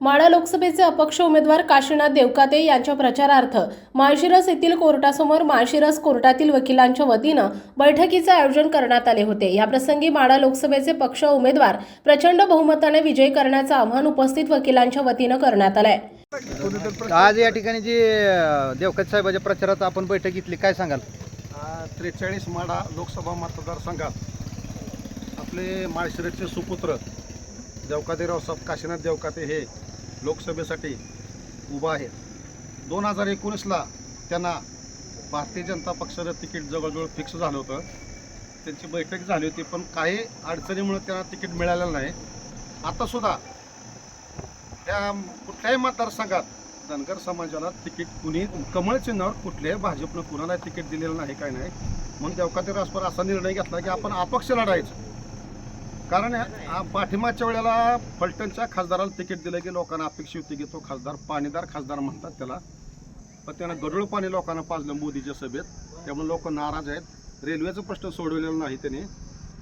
माढा लोकसभेचे अपक्ष उमेदवार काशीनाथ देवकाते यांच्या प्रचारार्थ माळशिरस येथील कोर्टासमोर माळशिरस कोर्टातील वकिलांच्या वतीनं बैठकीचे आयोजन करण्यात आले होते. याप्रसंगी माढा लोकसभेचे पक्ष उमेदवार प्रचंड बहुमताने विजयी करण्याचं आव्हान उपस्थित वकिलांच्या वतीनं करण्यात आलंय. आज या ठिकाणी जी देवकत साहेबाच्या प्रचारात आपण बैठक घेतली काय सांगाल? त्रेचाळीस माडा लोकसभा मतदारसंघात आपले माळशिरसचे सुपुत्र देवकाते रावसाहेब काशीनाथ देवकाते हे लोकसभेसाठी उभा आहे. दोन हजार एकोणीसला त्यांना भारतीय जनता पक्षाचं तिकीट जवळजवळ फिक्स झालं होतं. त्यांची बैठक झाली होती पण काही अडचणीमुळे त्यांना तिकीट मिळालेलं नाही. आतासुद्धा त्या कुठल्याही मतदारसंघात धनगर समाजाला तिकीट कुणी कमळ चिन्हावर कुठल्याही भाजपनं कुणाला तिकीट दिलेलं नाही काय नाही. म्हणून देवकाते राजपर असा निर्णय घेतला की आपण अपक्ष लढायचं. कारण आ- पाठिंबाच्या वेळेला फलटणच्या खासदाराला तिकीट दिलं की लोकांना अपेक्षा होती की तो खासदार पाणीदार खासदार म्हणतात त्याला. पण त्यानं गडूळ पाणी लोकांना पाजलं मोदीच्या सभेत. त्यामुळे लोक नाराज आहेत. रेल्वेचं प्रश्न सोडवलेला नाही त्यांनी.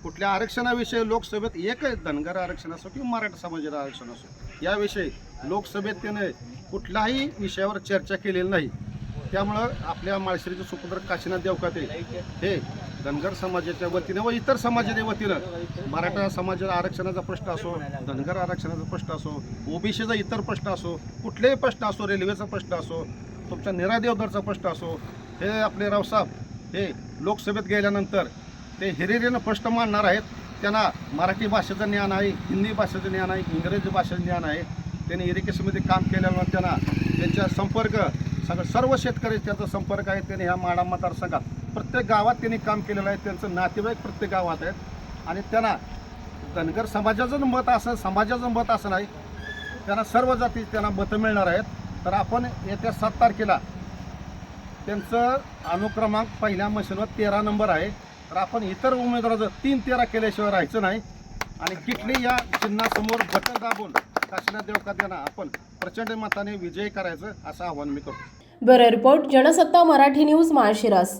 कुठल्या आरक्षणाविषयी लोकसभेत एक धनगर आरक्षण असो किंवा मराठा समाजाचं आरक्षण असो याविषयी लोकसभेत त्याने कुठल्याही विषयावर चर्चा केलेली नाही. त्यामुळं आपल्या माळशिरीचे सुपुत्र काशीनाथ देवकाते हे धनगर समाजाच्या वतीनं व इतर समाजाच्या वतीनं मराठा समाजाचा आरक्षणाचा प्रश्न असो धनगर आरक्षणाचा प्रश्न असो ओबीसीचा इतर प्रश्न असो कुठलेही प्रश्न असो रेल्वेचा प्रश्न असो तुमच्या निरादेवदरचा प्रश्न असो हे आपले रावसाहेब हे लोकसभेत गेल्यानंतर ते हिरिरीनं प्रश्न मांडणार आहेत. त्यांना मराठी भाषेचं ज्ञान आहे हिंदी भाषेचं ज्ञान आहे इंग्रजी भाषेचं ज्ञान आहे. त्यांनी इरिगेशनमध्ये काम केल्यामुळे त्यांना त्यांच्या संपर्क सगळं सर्व शेतकरी त्याचा संपर्क आहे. त्यांनी ह्या माडा मतदारसंघात प्रत्येक गावात त्यांनी काम केलेलं आहे. त्यांचं नातेवाईक प्रत्येक गावात आहेत. आणि त्यांना धनगर समाजाचं मत असं समाजाचं मत असं नाही. त्यांना सर्व जाती त्यांना मतं मिळणार आहेत. तर आपण येत्या सात तारखेला त्यांचं अनुक्रमांक पहिल्या मशीनवर तेरा नंबर आहे. तर आपण इतर उमेदवाराचं तीन तेरा केल्याशिवाय राहायचं नाही. आणि किटली या चिन्हासमोर बटन दाबून काशीनाथ देवकात आपण प्रचंड मताने विजयी करायचं असं आवाहन मी करतो. Bureau report Jansatta Marathi news Malshiras.